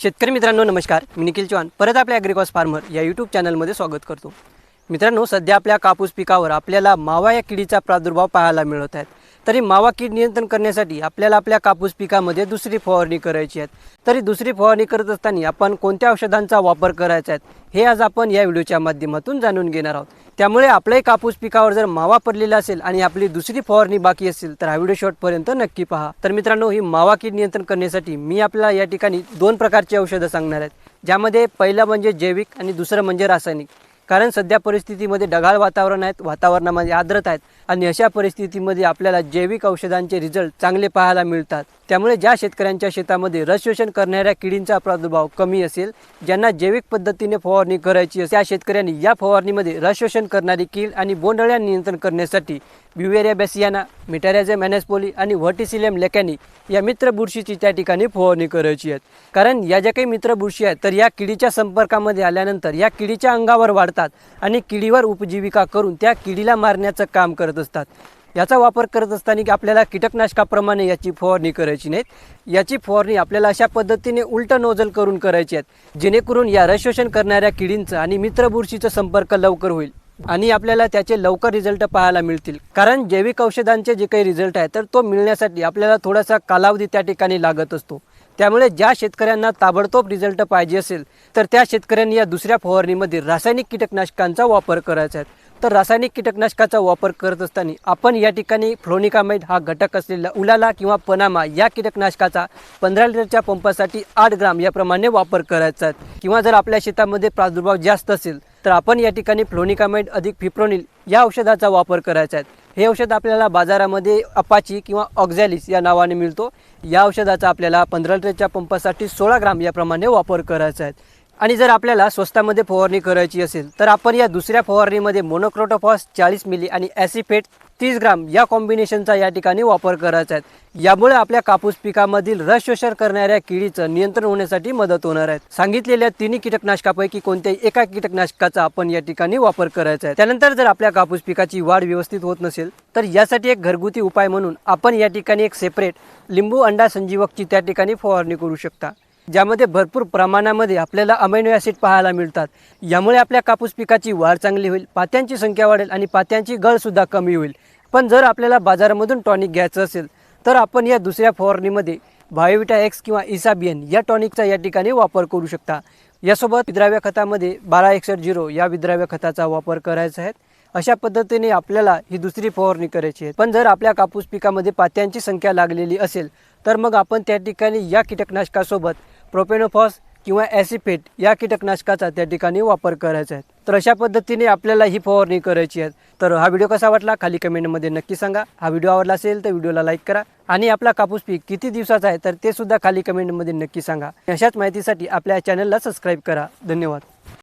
शेतकरी मित्रांनो नमस्कार. मी निखिल चौहान परत आपल्या ॲग्रिकॉस फार्मर या यूट्यूब चॅनलमध्ये स्वागत करतो. मित्रांनो सध्या आपल्या कापूस पिकावर आपल्याला मावा या किडीचा प्रादुर्भाव पाहायला मिळत आहेत. तरी मावा कीड नियंत्रण करण्यासाठी आपल्याला आपल्या कापूस पिकामध्ये दुसरी फवारणी करायची आहे. तरी दुसरी फवारणी करत असताना आपण कोणत्या औषधांचा वापर करायचा आहे हे आज आपण या व्हिडिओच्या माध्यमातून जाणून घेणार आहोत. त्यामुळे आपल्याही कापूस पिकावर जर मावा पडलेला असेल आणि आपली दुसरी फवारणी बाकी असेल तर हा व्हिडिओ शॉर्टपर्यंत नक्की पहा. तर मित्रांनो ही मावा कीड नियंत्रण करण्यासाठी मी आपल्याला या ठिकाणी दोन प्रकारची औषधं सांगणार आहेत ज्यामध्ये पहिलं म्हणजे जैविक आणि दुसरं म्हणजे रासायनिक. कारण सध्या परिस्थितीमध्ये ढगाळ वातावरण आहेत वातावरणामध्ये आर्द्रता आहेत आणि अशा परिस्थितीमध्ये आपल्याला जैविक औषधांचे रिझल्ट चांगले पाहायला मिळतात. त्यामुळे ज्या शेतकऱ्यांच्या शेतामध्ये रस शोषण करणाऱ्या किडींचा प्रादुर्भाव कमी असेल ज्यांना जैविक पद्धतीने फवारणी करायची असेल त्या शेतकऱ्यांनी या फवारणीमध्ये रस शोषण करणारी कीड आणि बोंडळ्या नियंत्रण करण्यासाठी ब्युवेरिया बेसियाना मिटॅरिझम मॅनेस्पोली आणि व्हर्टिसिलियम लेकॅनी या मित्र बुरशीची त्या ठिकाणी फवारणी करायची आहेत. कारण या ज्या काही मित्र बुरशी आहेत तर या किडीच्या संपर्कामध्ये आल्यानंतर या किडीच्या अंगावर वाढतात. आणि किडीवर उपजीविका करून त्या किडीला मारण्याचं काम करत असतात. याचा वापर करत असताना की आपल्याला कीटकनाशकाप्रमाणे याची फवारणी करायची नाहीत. याची फवारणी आपल्याला अशा पद्धतीने उलट नोजल करून करायची आहेत जेणेकरून या रसशोषण करणाऱ्या किडींचं आणि मित्र बुरशीचा संपर्क लवकर होईल आणि आपल्याला त्याचे लवकर रिझल्ट पाहायला मिळतील. कारण जैविक औषधांचे जे काही रिझल्ट आहे तर तो मिळण्यासाठी आपल्याला थोडासा कालावधी त्या ठिकाणी लागत असतो. त्यामुळे ज्या शेतकऱ्यांना ताबडतोब रिझल्ट पाहिजे असेल तर त्या शेतकऱ्यांनी या दुसऱ्या फवारणीमध्ये रासायनिक कीटकनाशकांचा वापर करायचा आहे. तर रासायनिक कीटकनाशकाचा वापर करत असताना आपण या ठिकाणी फ्लोनिकामाइड हा घटक असलेला उलाला किंवा पनामा या कीटकनाशकाचा पंधरा लिटरच्या पंपासाठी आठ ग्राम याप्रमाणे वापर करायचा किंवा जर आपल्या शेतामध्ये प्रादुर्भाव जास्त असेल तर आपण या ठिकाणी फ्लोनिकामाइड अधिक फिप्रोनिल या औषधाचा वापर करायचा आहे. हे औषध आपल्याला बाजारामध्ये अपाची किंवा ऑक्झॅलिस या नावाने मिळतो. या औषधाचा आपल्याला पंधरा लिटरच्या पंपासाठी सोळा ग्राम याप्रमाणे वापर करायचा आहे. आणि जर आपल्याला स्वस्तामध्ये फवारणी करायची असेल तर आपण या दुसऱ्या फवारणीमध्ये मोनोक्रोटोफॉस चाळीस मिली आणि ॲसिफेट तीस ग्राम या कॉम्बिनेशनचा या ठिकाणी वापर करायचा आहे. यामुळे आपल्या कापूस पिकामधील रस शोषण करणाऱ्या किडीचं नियंत्रण होण्यासाठी मदत होणार आहे. सांगितलेल्या तिन्ही कीटकनाशकापैकी कोणत्याही एका कीटकनाशकाचा आपण या ठिकाणी वापर करायचा आहे. त्यानंतर जर आपल्या कापूस पिकाची वाढ व्यवस्थित होत नसेल तर यासाठी एक घरगुती उपाय म्हणून आपण या ठिकाणी एक सेपरेट लिंबू अंडा संजीवकची त्या ठिकाणी फवारणी करू शकता. ज्यामध्ये भरपूर प्रमाणामध्ये आपल्याला अमेनो ॲसिड पाहायला मिळतात. यामुळे आपल्या कापूस पिकाची वाढ चांगली होईल पात्यांची संख्या वाढेल आणि पात्यांची गळसुद्धा कमी होईल. पण जर आपल्याला बाजारामधून टॉनिक घ्यायचं असेल तर आपण या दुसऱ्या फवारणीमध्ये बायोविटा एक्स किंवा इसाबियन या टॉनिकचा या ठिकाणी वापर करू शकता. यासोबत विद्राव्य खतामध्ये बारा एकसष्ट झिरो या विद्राव्य खताचा वापर करायचा आहे. अशा पद्धतीने आपल्याला ही दुसरी फवारणी करायची आहे. पण जर आपल्या कापूस पिकामध्ये पात्यांची संख्या लागलेली असेल तर मग आपण त्या ठिकाणी या कीटकनाशकासोबत प्रोपेनोफॉस किंवा ॲसिफेट या कीटकनाशकाचा त्या ठिकाणी वापर करायचा आहे. तर अशा पद्धतीने आपल्याला ही फवारणी करायची आहे. तर हा व्हिडिओ कसा वाटला खाली कमेंटमध्ये नक्की सांगा. हा व्हिडिओ आवडला असेल तर व्हिडिओला लाईक करा आणि आपला कापूस पीक किती दिवसाचा आहे तर ते सुद्धा खाली कमेंटमध्ये नक्की सांगा. अशाच माहितीसाठी आपल्या चॅनलला सबस्क्राईब करा. धन्यवाद.